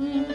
Mm-hmm.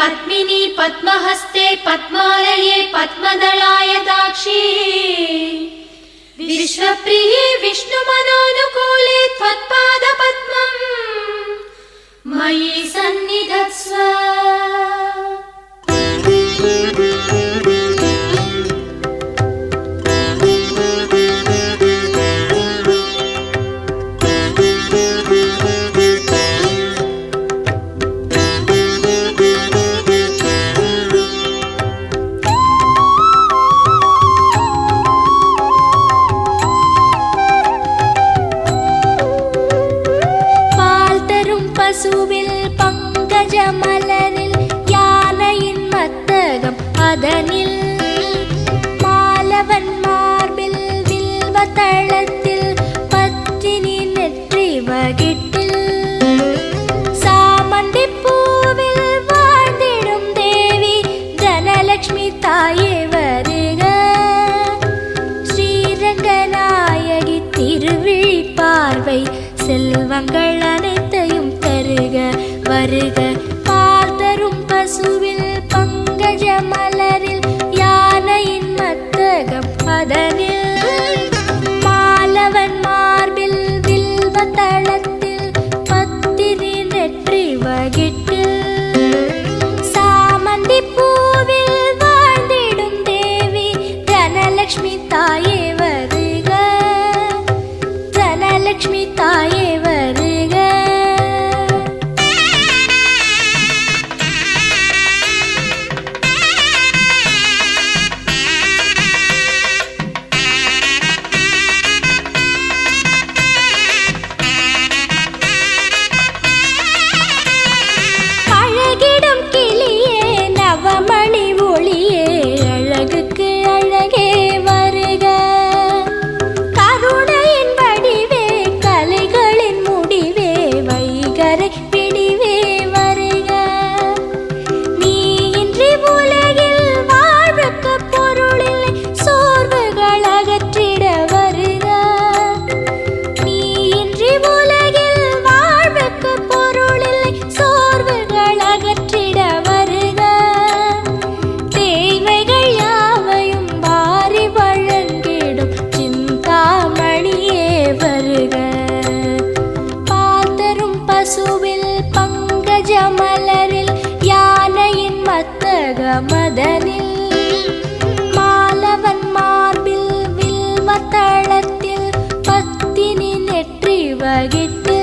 Padmini पद्महस्ते पद्मालये पद्मदलाय Dakshi. विश्वप्रिये विष्णुमनोनुकूले त्वत्पादपद्मम्। मयि सन्निधत्स्व। வருக. பால் தரும் பசுவில் பங்கஜ மலரில் யானையின் மத்தகம் பதனில். மதனில் மாலவன் மார்பில் வில்வத்தளத்தில் பத்தினி நெற்றி வகிட்டு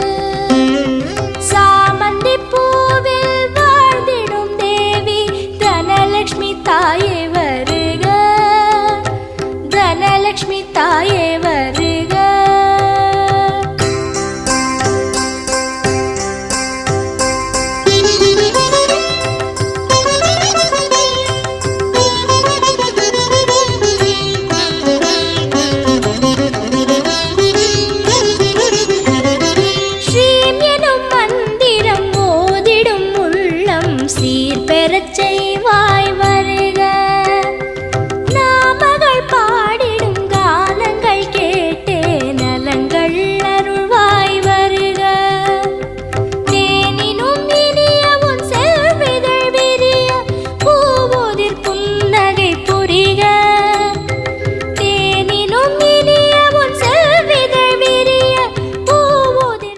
சாமந்தி பூவில் வாழ்ந்திடும் தேவி தனலட்சுமி தாயே வருக. தனலட்சுமி தாயே